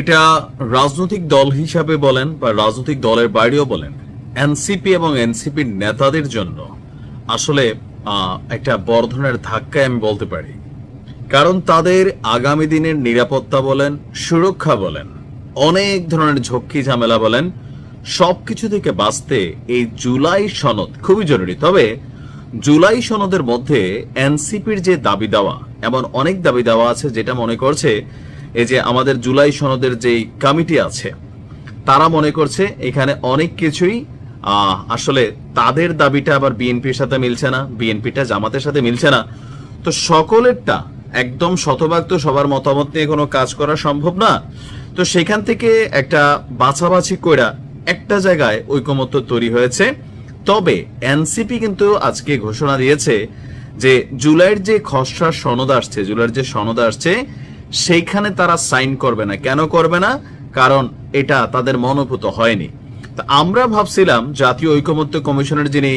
এটা রাজনৈতিক দল হিসাবে বলেন বা রাজনৈতিক দলের বাইরেও বলেন, এনসিপি এবং এনসিপির নেতাদের জন্য আসলে একটা বড় ধরনের ধাক্কায় আমি বলতে পারি। কারণ তাদের আগামী দিনের নিরাপত্তা বলেন, সুরক্ষা বলেন, অনেক ধরনের ঝক্কি ঝামেলা বলেন, সবকিছু থেকে বাঁচতে এই জুলাই সনদ খুবই জরুরি। তবে জুলাই সনদের মধ্যে এনসিপির যে দাবি দেওয়া, এমন অনেক দাবি দেওয়া আছে যেটা মনে করছে এই যে আমাদের জুলাই সনদের যেই কমিটি আছে, তারা মনে করছে এখানে অনেক কিছুই আসলে তাদের দাবিটা আবার বিএনপির সাথে মিলছে না, বিএনপিটা জামাতের সাথে মিলছে না। তো সকলেরটা একদম শতভাগ তো সবার মতামত নিয়ে কোনো কাজ করা সম্ভব না। তো সেখান থেকে একটা বাছাবাছি কইরা একটা জায়গায় ঐকমত্য তৈরি হয়েছে। তবে এনসিপি কিন্তু আজকে ঘোষণা দিয়েছে যে জুলাইয়ের যে খসড়া সনদ আসছে, জুলাইয়ের যে সনদ আসছে সেইখানে তারা সাইন করবে না। কেন করবে না? কারণ এটা তাদের মনোভূত হয়নি। তা আমরা ভাবছিলাম জাতীয় ঐকমত্য কমিশনের যিনি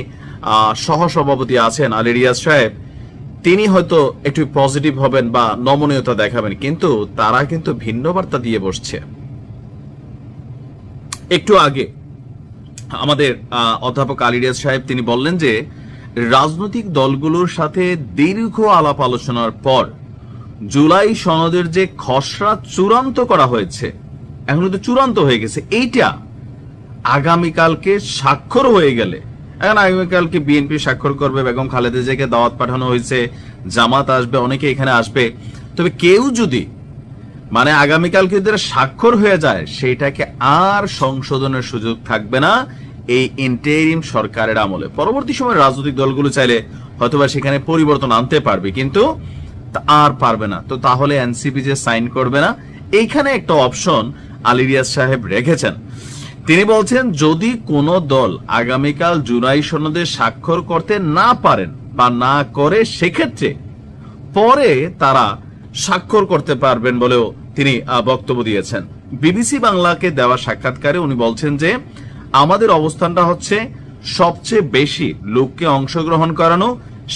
সহসভাপতি আছেন আলী রিয়াজ সাহেব, তিনি হয়তো একটু পজিটিভ হবেন বা নমনীয়তা দেখাবেন, কিন্তু তারা কিন্তু ভিন্ন বার্তা দিয়ে বসছে। একটু আগে আমাদের অধ্যাপক আলিরিয়াজ সাহেব তিনি বললেন যে, রাজনৈতিক দলগুলোর সাথে দীর্ঘ আলাপ আলোচনার পর জুলাই সনদের যে খসড়া চূড়ান্ত করা হয়েছে, এখন তো চূড়ান্ত হয়ে গেছে। এইটা আগামীকালকে স্বাক্ষর হয়ে গেলে, এখন আগামীকালকে বিএনপি স্বাক্ষর করবে, বেগম খালেদা জিয়াকে দাওয়াত পাঠানো হয়েছে, জামাত আসবে, অনেকে এখানে আসবে। তবে কেউ যদি মানে আগামীকালকে যদি স্বাক্ষর হয়ে যায় সেটাকে আর সংশোধনের সুযোগ থাকবে না এই ইন্টেরিম সরকারের আমলে। পরবর্তী সময় রাজনৈতিক দলগুলো চাইলে হয়তোবা সেখানে পরিবর্তন আনতে পারবে, কিন্তু আর পারবে না। তো তাহলে এনসিপি যে সাইন করবে না, এইখানে একটা অপশন আলিরিয়াজ সাহেব রেখেছেন। তিনি বলছেন, যদি কোনো দল আগামীকাল জুলাই সনদে স্বাক্ষর করতে না পারেন বা না করে, সেক্ষেত্রে পরে তারা স্বাক্ষর করতে পারবেন বলেও তিনি বক্তব্য দিয়েছেন। বিবিসি বাংলাকে দেওয়া সাক্ষাৎকারে উনি বলছেন যে, আমাদের অবস্থানটা হচ্ছে সবচেয়ে বেশি লোককে অংশগ্রহণ করানো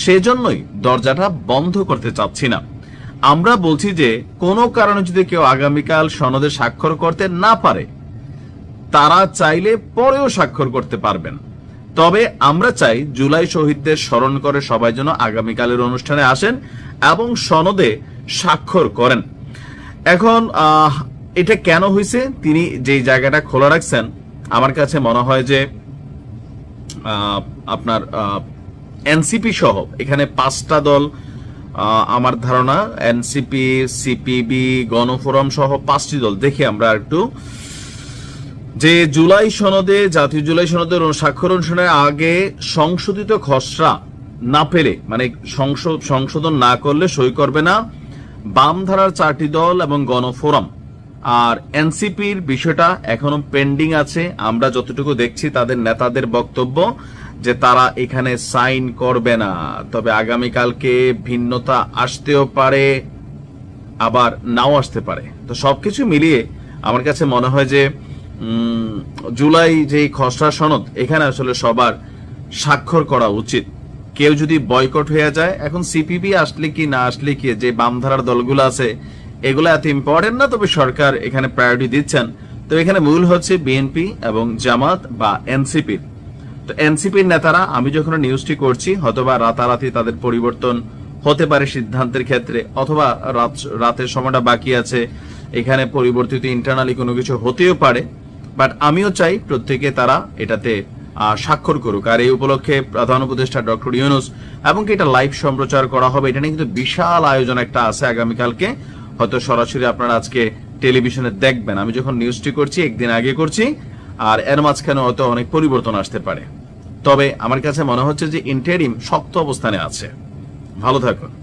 সেজন্যই দরজাটা বন্ধ করতে চাচ্ছি না। আমরা বলছি যে, কোনো কারণে যদি কেউ আগামীকাল সনদে স্বাক্ষর করতে না পারে, তারা চাইলে পরেও স্বাক্ষর করতে পারবেন। তবে আমরা চাই জুলাই শহীদদের স্মরণ করে সবাই যেন আগামীকালের অনুষ্ঠানে আসেন এবং সনদে স্বাক্ষর করেন। এখন এটা কেন হয়েছে তিনি যেই জায়গাটা খোলা রাখছেন, আমার কাছে মনে হয় যে আপনার এনসিপি সহ, এখানে পাঁচটা দল আমার ধারণা, এনসিপি, সিপিবি, গণফোরাম সহ পাঁচটি দল। দেখি আমরা একটু। যে জুলাই সনদে, জাতীয় জুলাই সনদের স্বাক্ষর অনুষ্ঠানের আগে সংশোধিত খসড়া না পেলে মানে সংশোধন না করলে সই করবে না বাম ধারার চারটি দল এবং গণফোরাম। আর এনসিপির বিষয়টা এখনও পেন্ডিং আছে, আমরা যতটুকু দেখছি তাদের নেতাদের বক্তব্য। যে তারা এখানে সাইন করবে না। তবে আগামীকালকে ভিন্নতা আসতেও পারে, আবার নাও আসতে পারে। তো সবকিছু মিলিয়ে আমার কাছে মনে হয় যে জুলাই যে খসড়া সনদ, এখানে আসলে সবার স্বাক্ষর করা উচিত। কেউ যদি বয়কট হয়ে যায়, এখন সিপিবি আসলে কি না আসলে কি, যে বামধারার দলগুলো আছে, এগুলো এত ইম্পর্টেন্ট না, তবে সরকার এখানে প্রায়োরিটি দিচ্ছেন। তো এখানে মূল হচ্ছে বিএনপি এবং জামাত বা এনসিপির। তো এনসিপির নেতারা, আমি যখন নিউজটি করছি, হয়তোবা রাতারাতি তাদের পরিবর্তন হতে পারে সিদ্ধান্তের ক্ষেত্রে, অথবা রাত, রাতের সময়টা বাকি আছে, এখানে পরিবর্তিত ইন্টারনালি কোনো কিছু হতেও পারে বাট আমিও চাই প্রত্যেকে তারা এটাতে স্বাক্ষর করুক। আর এই উপলক্ষে প্রধান উপদেষ্টা ডক্টর ইউনুস, এবং কি এটা লাইভ সম্প্রচার করা হবে, এটা নিয়ে কিন্তু বিশাল আয়োজন একটা আছে আগামীকালকে। হয়তো সরাসরি আপনারা আজকে টেলিভিশনে দেখবেন। আমি যখন নিউজটি করছি, একদিন আগে করছি, আর এর মাঝখানে হয়তো অনেক পরিবর্তন আসতে পারে। তবে আমার কাছে মনে হচ্ছে যে ইন্টেরিম শক্ত অবস্থানে আছে। ভালো থাকুন।